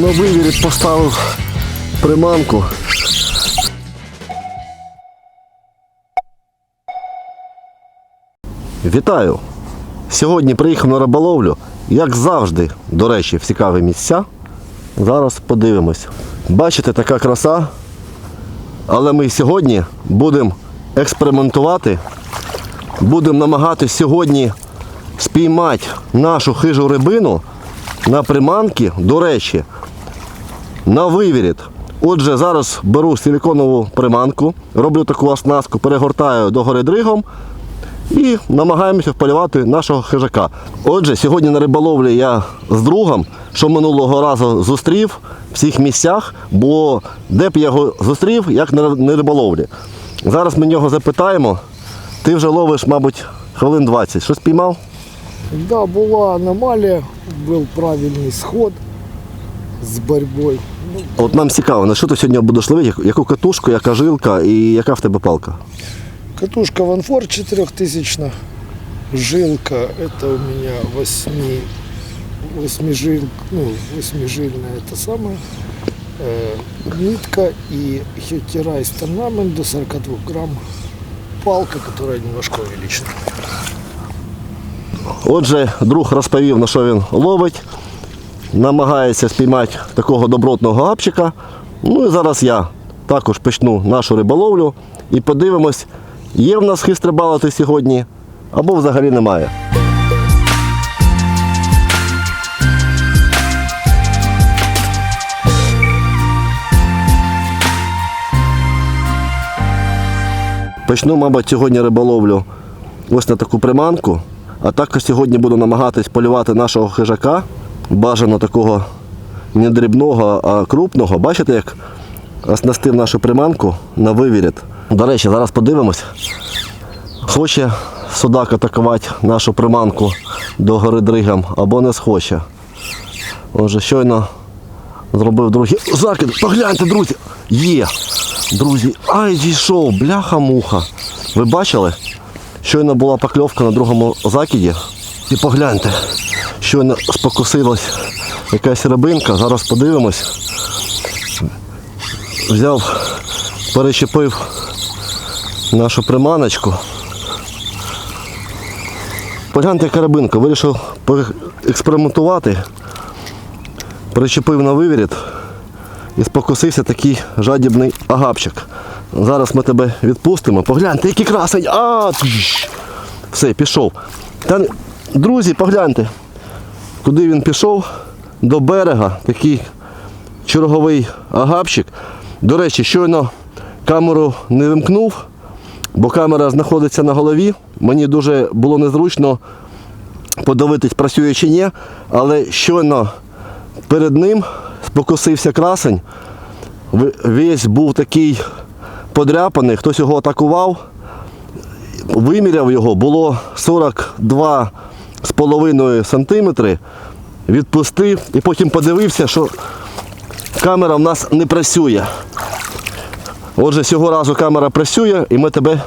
На вивірі поставив приманку. Вітаю! Сьогодні приїхав на риболовлю, як завжди, до речі, в цікаві місця. Зараз подивимось. Бачите, така краса. Але ми сьогодні будемо експериментувати, будемо намагатися сьогодні спіймати нашу хижу рибину на приманки, до речі, на вивіріт. Отже, зараз беру силіконову приманку, роблю таку оснастку, перегортаю догори дригом і намагаємося вполювати нашого хижака. Отже, сьогодні на риболовлі я з другом, що минулого разу зустрів в всіх місцях, бо де б я його зустрів, як на риболовлі. Зараз ми нього запитаємо. Ти вже ловиш, мабуть, хвилин 20. Що спіймав? Да, була аномалія, був правильний сход з боротьбою. Ну, От нам цікаво, на що ти сьогодні будеш ловити, яку- яку катушку, яка жилка і яка в тебе палка? катушка Ванфор 4000, жилка, это у меня 8, 8 жил, ну, восьмижильная это самое, э, нитка и хеттерайс орнамент до 42 грамм, палка, которая немножко увеличена. Отже, друг розповів, на що він ловить, Намагається спіймати такого добротного гапчика. Ну і зараз я також почну нашу риболовлю і подивимось, є в нас хист рибалити сьогодні або взагалі немає. Почну, мабуть, сьогодні риболовлю ось на таку приманку. А також сьогодні буду намагатись полювати нашого хижака. Бажано такого не дрібного, а крупного. Бачите, як оснастив нашу приманку на вивіріт. До речі, зараз подивимось. Хоче судак атакувати нашу приманку до гори дригам або не схоче. Отже, щойно зробив другий закид. Погляньте, друзі! Є! Друзі, ай, дійшов, бляха-муха. Ви бачили? Щойно була покльовка на другому закиді. І погляньте, щойно спокусилась якась рибинка. Зараз подивимось. Взяв, перещепив нашу приманочку. Погляньте, яка рибинка. Вирішив експериментувати. Перечепив на вивіріт і спокусився такий жадібний агапчик. Зараз ми тебе відпустимо. Погляньте, який красень. А, все, пішов. Та, друзі, погляньте, куди він пішов? До берега. Такий черговий агапчик. До речі, щойно камеру не вимкнув, бо камера знаходиться на голові. Мені дуже було незручно подивитись, працює чи ні, але щойно перед ним спокусився красень. Весь був такий подряпаний, хтось його атакував, виміряв його, було 42,5 см, відпустив і потім подивився, що камера в нас не працює. Отже, цього разу камера працює і ми тебе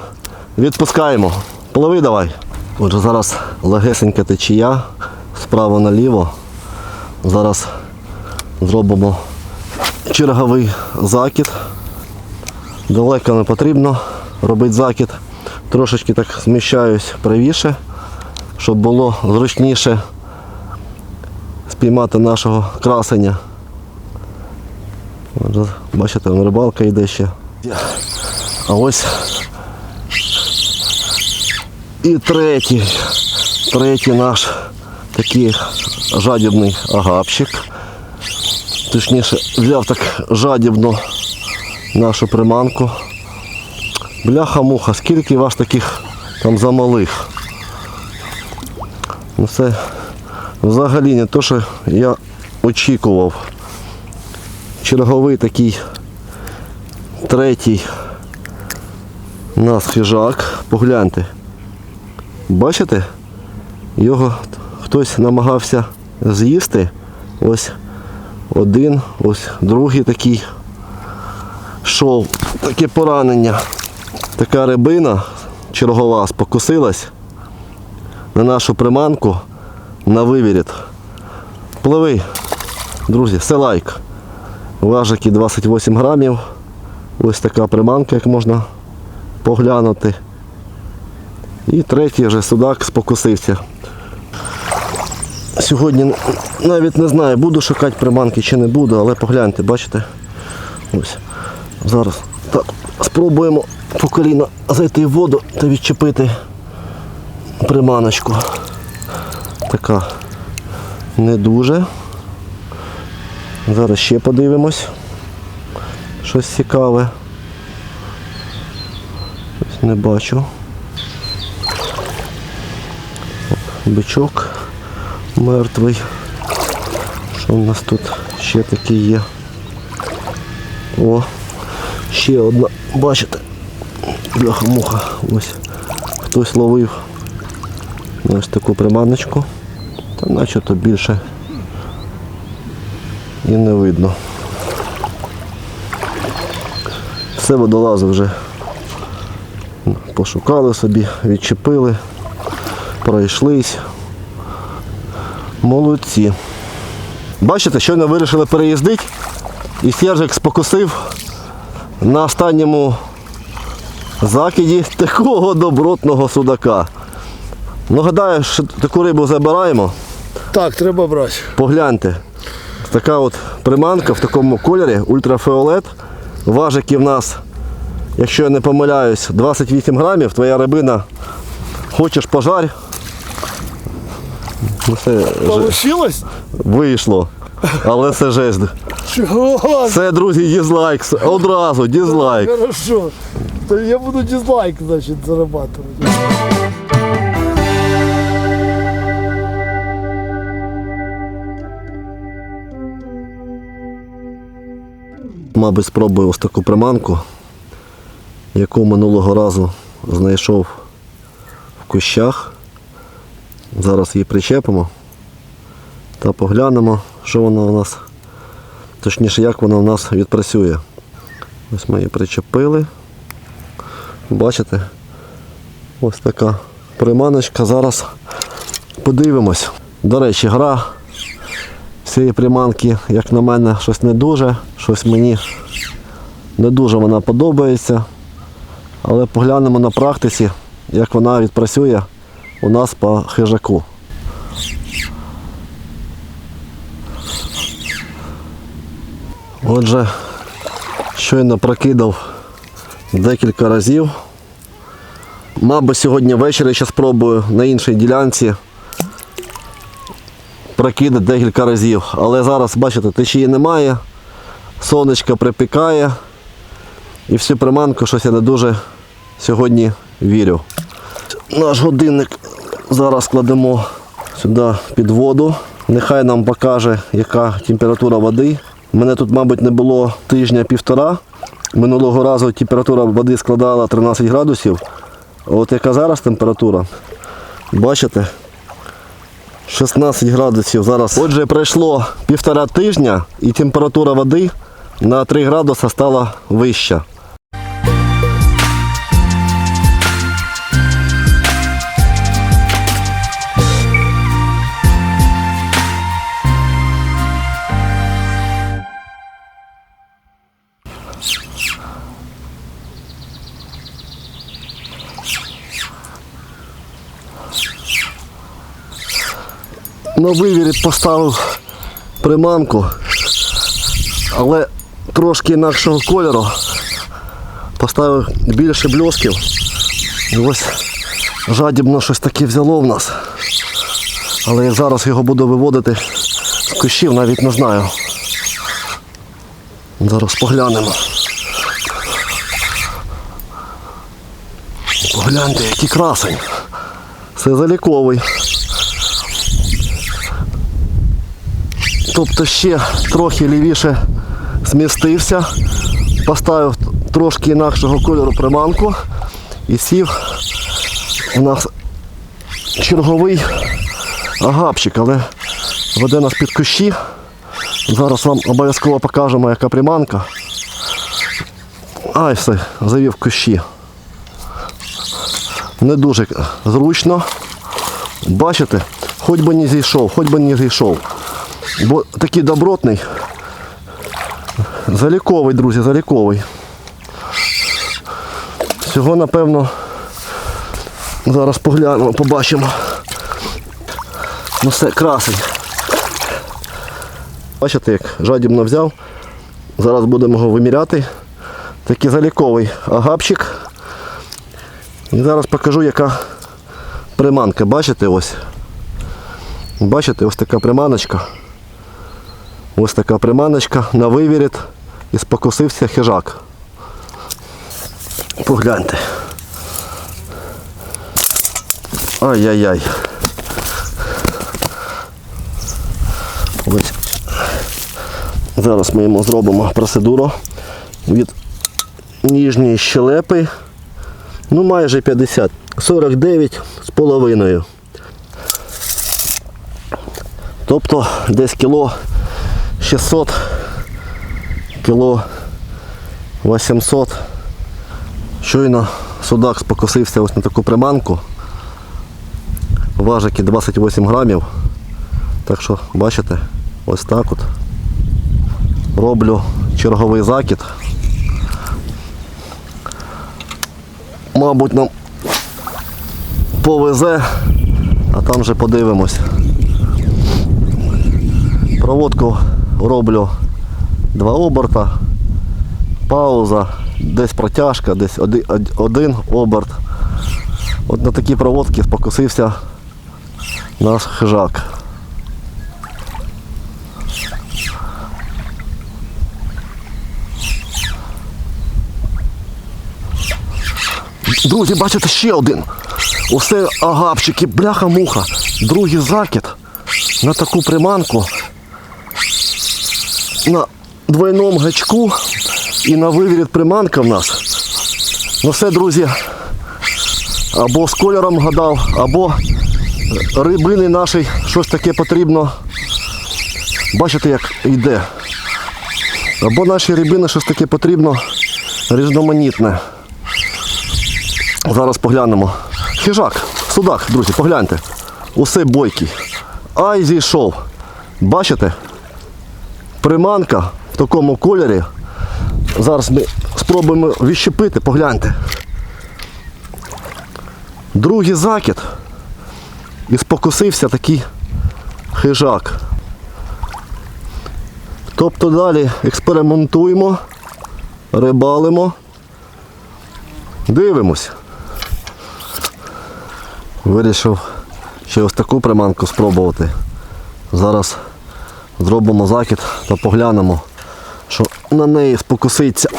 відпускаємо. Пливи давай. Отже, зараз легесенька течія справа наліво. Зараз зробимо черговий закид. Далеко не потрібно робити закид. Трошечки так зміщаюсь правіше, щоб було зручніше спіймати нашого красення. Бачите, вон рибалка йде ще. А ось і третій, третій наш такий жадібний агапчик. Точніше, взяв так жадібно нашу приманку. Бляха-муха, скільки вас таких там замалих. Ну це взагалі не те, що я очікував. Черговий такий третій у нас хижак. Погляньте. Бачите? Його хтось намагався з'їсти. Ось один, ось другий такий шов. Таке поранення. Така рибина чергова спокусилась на нашу приманку на вивіріт. Пливи. Друзі, все лайк. Важики 28 грамів. Ось така приманка, як можна поглянути. І третій вже судак спокусився. Сьогодні навіть не знаю, буду шукати приманки чи не буду, але погляньте, бачите? Ось. Зараз так, спробуємо по коліна зайти в воду та відчепити приманочку. Така не дуже. Зараз ще подивимось. Щось цікаве. Не бачу. Бичок мертвий. Що в нас тут ще таке є? О, ще одна, бачите, бляха-муха, ось хтось ловив ось таку приманочку, та начебто більше і не видно. Все водолази вже пошукали собі, відчепили, пройшлись. Молодці. Бачите, щойно вирішили переїздити, і Сержик спокусив на останньому закиді такого добротного судака. Ну, гадаю, що таку рибу забираємо. Так, треба брати. Погляньте. Така от приманка в такому кольорі, ультрафіолет. Важики в нас, якщо я не помиляюсь, 28 грамів. Твоя рибина. Хочеш пожарь. Ну, Получилось? вийшло. Але це жесть. Чого? Це, друзі, дізлайк. Одразу дізлайк. Хорошо. То я буду дизлайк, значит, зарабатывать. Мабуть, спробую ось таку приманку, яку минулого разу знайшов в кущах. Зараз її причепимо та поглянемо, що вона у нас, точніше, як вона у нас відпрацює. Ось ми її причепили. Бачите? Ось така приманочка. Зараз подивимось. До речі, гра цієї приманки, як на мене, щось не дуже, щось мені не дуже вона подобається. Але поглянемо на практиці, як вона відпрацює у нас по хижаку. Отже, щойно прокидав декілька разів. Мабуть, сьогодні ввечері ще спробую на іншій ділянці прокидати декілька разів. Але зараз, бачите, течії немає, сонечко припікає. І всю приманку щось я не дуже сьогодні вірю. Наш годинник зараз кладемо сюди під воду. Нехай нам покаже, яка температура води. Мене тут, мабуть, не було тижня-півтора. Минулого разу температура води складала 13 градусів. От яка зараз температура? Бачите? 16 градусів зараз. Отже, пройшло півтора тижня і температура води на 3 градуси стала вища. На вивірі поставив приманку, але трошки інакшого кольору. Поставив більше бльосків. І ось жадібно щось таке взяло в нас. Але я зараз його буду виводити з кущів, навіть не знаю. Зараз поглянемо. Погляньте, який красень. Це заліковий. Тобто ще трохи лівіше змістився, поставив трошки інакшого кольору приманку і сів у нас черговий агапчик, але веде нас під кущі. Зараз вам обов'язково покажемо, яка приманка. Ай, все, завів кущі. Не дуже зручно. Бачите, хоч би не зійшов, хоч би не зійшов. Бо такий добротний. Заліковий, друзі, заліковий. Всього, напевно, зараз поглянемо, побачимо. Ну все, красень. Бачите, як жадібно взяв. Зараз будемо його виміряти. Такий заліковий агапчик. І зараз покажу, яка приманка. Бачите ось? Бачите, ось така приманочка. Ось така приманочка на вивіріт і спокусився хижак. Погляньте. Ай-яй-яй. Ось. Зараз ми йому зробимо процедуру від ніжньої щелепи. Ну майже 50. 49 з половиною. Тобто десь кіло 600, кіло 800. Щойно судак спокусився ось на таку приманку. Важики 28 грамів. Так що, бачите, ось так от. Роблю черговий закид. Мабуть, нам повезе, а там вже подивимось. Проводку роблю два оберта, пауза, десь протяжка, десь один, оберт. От на такі проводки спокусився наш хижак. Друзі, бачите, ще один. Усе агапчики, бляха-муха. Другий закид на таку приманку. На двойному гачку і на вивіріт приманка в нас. Ну все, друзі, або з кольором гадав, або рибини нашій щось таке потрібно. Бачите, як йде. Або нашій рибини щось таке потрібно різноманітне. Зараз поглянемо. Хижак, судак, друзі, погляньте. Усе бойкий. Ай зійшов. Бачите? Приманка в такому кольорі. Зараз ми спробуємо відщепити, погляньте. Другий закид. І спокусився такий хижак. Тобто далі експериментуємо, рибалимо, дивимось. Вирішив ще ось таку приманку спробувати. Зараз зробимо закид та поглянемо, що на неї спокуситься.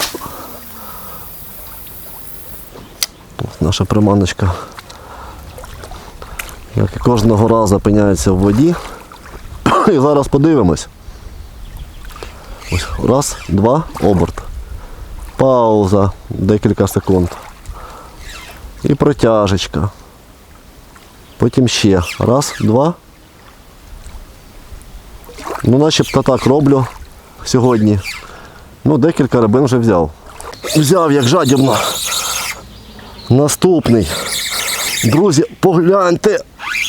Ось наша приманочка. Як і кожного разу опиняється в воді. І зараз подивимось. Ось раз, два, оберт. Пауза, декілька секунд. І протяжечка. Потім ще. Раз, два. Ну, начебто так роблю сьогодні. Ну, декілька рибин вже взяв. Взяв як жадібно. Наступний. Друзі, погляньте,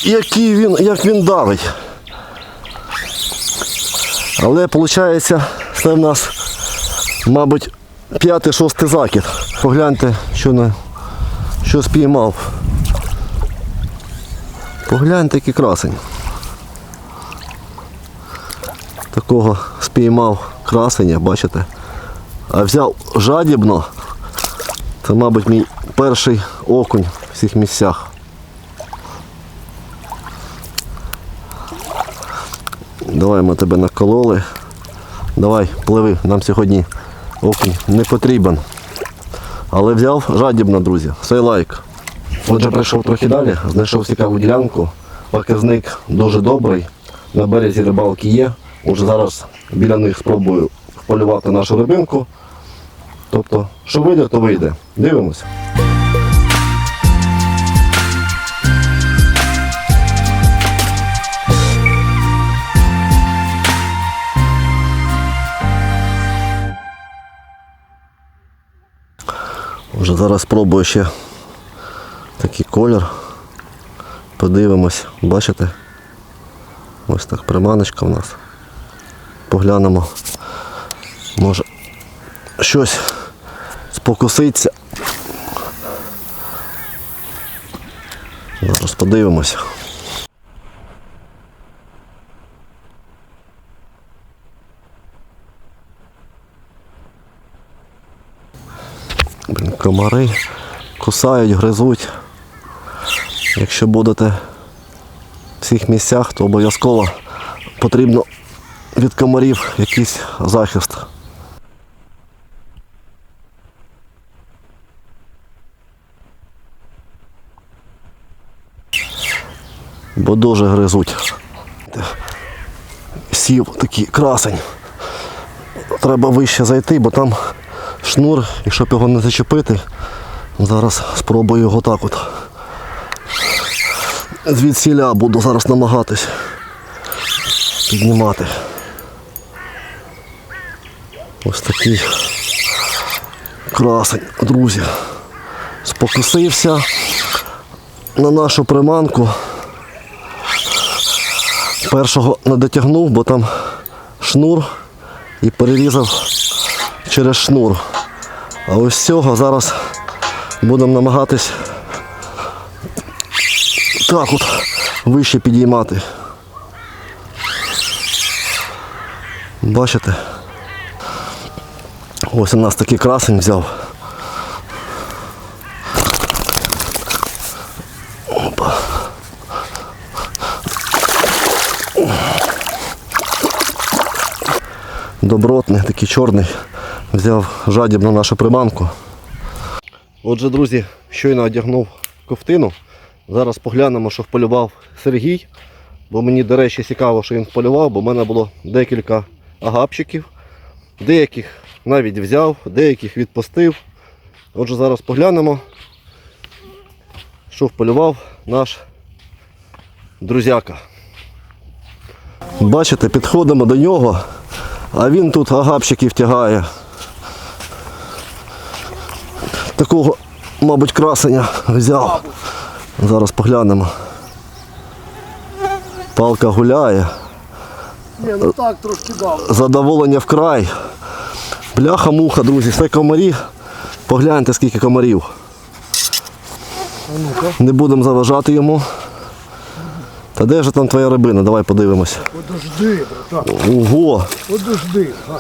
який він, як він давить. Але виходить, це в нас, мабуть, п'ятий-шостий закид. Погляньте, що, на, що спіймав. Погляньте, який красень. Такого спіймав красення, бачите? А взяв жадібно. Це, мабуть, мій перший окунь в всіх місцях. Давай ми тебе накололи. Давай, пливи, нам сьогодні окунь не потрібен. Але взяв жадібно, друзі. Сей лайк. Отже, прийшов трохи далі, знайшов цікаву ділянку. Показник дуже добрий. На березі рибалки є. Уже зараз біля них спробую полювати нашу рибинку. Тобто, що вийде, то вийде. Дивимось. Вже зараз спробую ще такий колір. Подивимось, бачите? Ось так приманочка в нас. Поглянемо. Може щось спокуситься. Зараз подивимося. Блін, комари кусають, гризуть. Якщо будете в цих місцях, то обов'язково потрібно від комарів якийсь захист. Бо дуже гризуть. Сів такий красень. Треба вище зайти, бо там шнур, і щоб його не зачепити, зараз спробую його так от. Звідсіля буду зараз намагатись піднімати. Ось такий красень, друзі. Спокусився на нашу приманку. Першого не дотягнув, бо там шнур і перерізав через шнур. А ось цього зараз будемо намагатись так от вище підіймати. Бачите? Ось у нас такий красень взяв. Опа. Добротний, такий чорний. Взяв жадібно нашу приманку. Отже, друзі, щойно одягнув ковтину. Зараз поглянемо, що вполював Сергій. Бо мені, до речі, цікаво, що він вполював, бо в мене було декілька агапчиків. Деяких навіть взяв, деяких відпустив. Отже, зараз поглянемо, що вполював наш друзяка. Бачите, підходимо до нього, а він тут агапчиків тягає. Такого, мабуть, красення взяв. Зараз поглянемо. Палка гуляє, Ні, ну так трошки дав. задоволення вкрай. Бляха-муха, друзі, все комарі. Погляньте, скільки комарів. Не будемо заважати йому. Та де ж там твоя рибина? Давай подивимось. подожди, братан, Ого! подожди. А,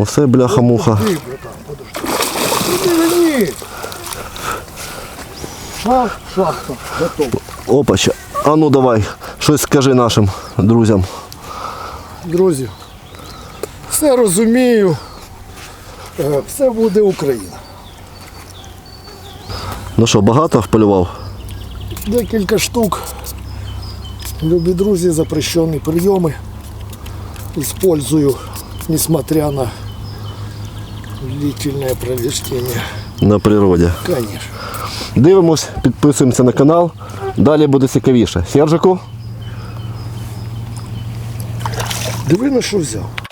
Оце бляха-муха. подожди, братан, подожди. Ні. Шахта, готова. Опача. А ну давай, щось скажи нашим друзям. Друзі, все розумію. Е, Все буде Україна. Ну що, багато вполював? Декілька штук. Любі друзі, запрещені прийоми. Использую, несмотря на длительное проведение. На природі. Конечно. Дивимось, підписуємося на канал. Далі буде цікавіше. Сержику, Диви на що взяв.